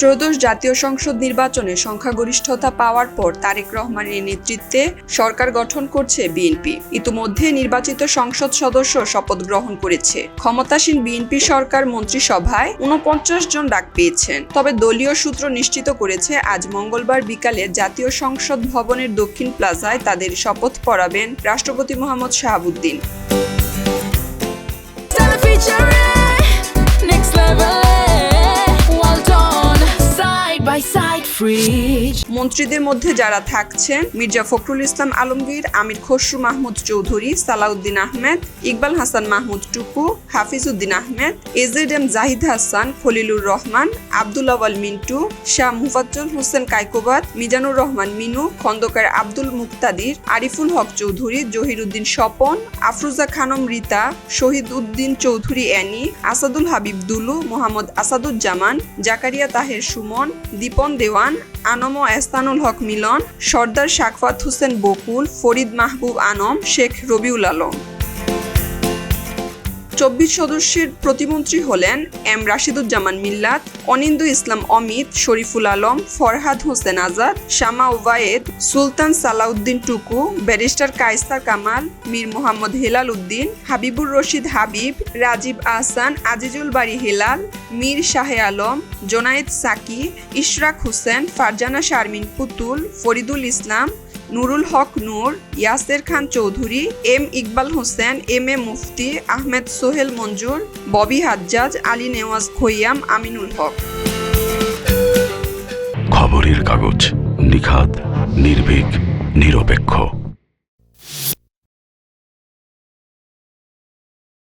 ত্রয়োদশ জাতীয় সংসদ নির্বাচনে সংখ্যাগরিষ্ঠতা পাওয়ার পর তারেক রহমানের নেতৃত্বে সরকার গঠন করছে বিএনপি। ইতিমধ্যে নির্বাচিত সংসদ সদস্য শপথ গ্রহণ করেছে। ক্ষমতাসীন বিএনপি সরকার মন্ত্রিসভায় উনপঞ্চাশ জন ডাক পেয়েছেন। তবে দলীয় সূত্র নিশ্চিত করেছে, আজ মঙ্গলবার বিকালে জাতীয় সংসদ ভবনের দক্ষিণ প্লাজায় তাদের শপথ পড়াবেন রাষ্ট্রপতি মোহাম্মদ শাহাবুদ্দিন। free. মন্ত্রীদের মধ্যে যারা থাকছেন, মির্জা ফখরুল ইসলাম আলমগীর, আমির Khasru Mahmud Chowdhury, Salauddin Ahmed, Iqbal Hasan Mahmud Tuku Hafiz Uddin Ahmed A Z M Zahid Hasan, Khalilur Rahman, Abdul Awal Mintu, Shah Mofazzal Hossain Kaikobad Mizanur Rahman Minu, Khandakar Abdul Muktadir, Ariful Haque Chowdhury Zahir Uddin Swapan, Afroza Khanam Rita, Shahid Uddin Chowdhury Annie, Asadul Habib Dulu, Mohammad Asaduzzaman, Zakaria Taher Sumon, Dipen Dewan A N M Estanul Haque Milon Sardar Shakfat Hossain Bakul Farid Mahbub A N M Sheikh Rabiul Alam. চব্বিশ সদস্যের প্রতিমন্ত্রী হলেন M Rashiduzzaman Millat Wanindu Islam Amit, Shariful Alam, Farhad Hossain Azad, Shama Obaid, Sultan Salahuddin Tuku, barrister Kaiser Kamal, Mir Mohammad Helal Uddin, Habibur Rashid Habib, Rajib Ahsan, Azizul Bari Helal, Mir Shahe Alam, Zonayed Saki, Ishraque Hossain, Farzana Sharmin Putul, Faridul Islam Nurul Haque Nur, Yasser Khan Chowdhury, M Iqbal Hossain, M A Mufti, Ahmed Sohel Manzur, Bobby Hajjaj, Ali Newaz Khaiyam, Aminul Haque. খবরের কাগজ নিখাত নির্ভীক, নিরপেক্ষ।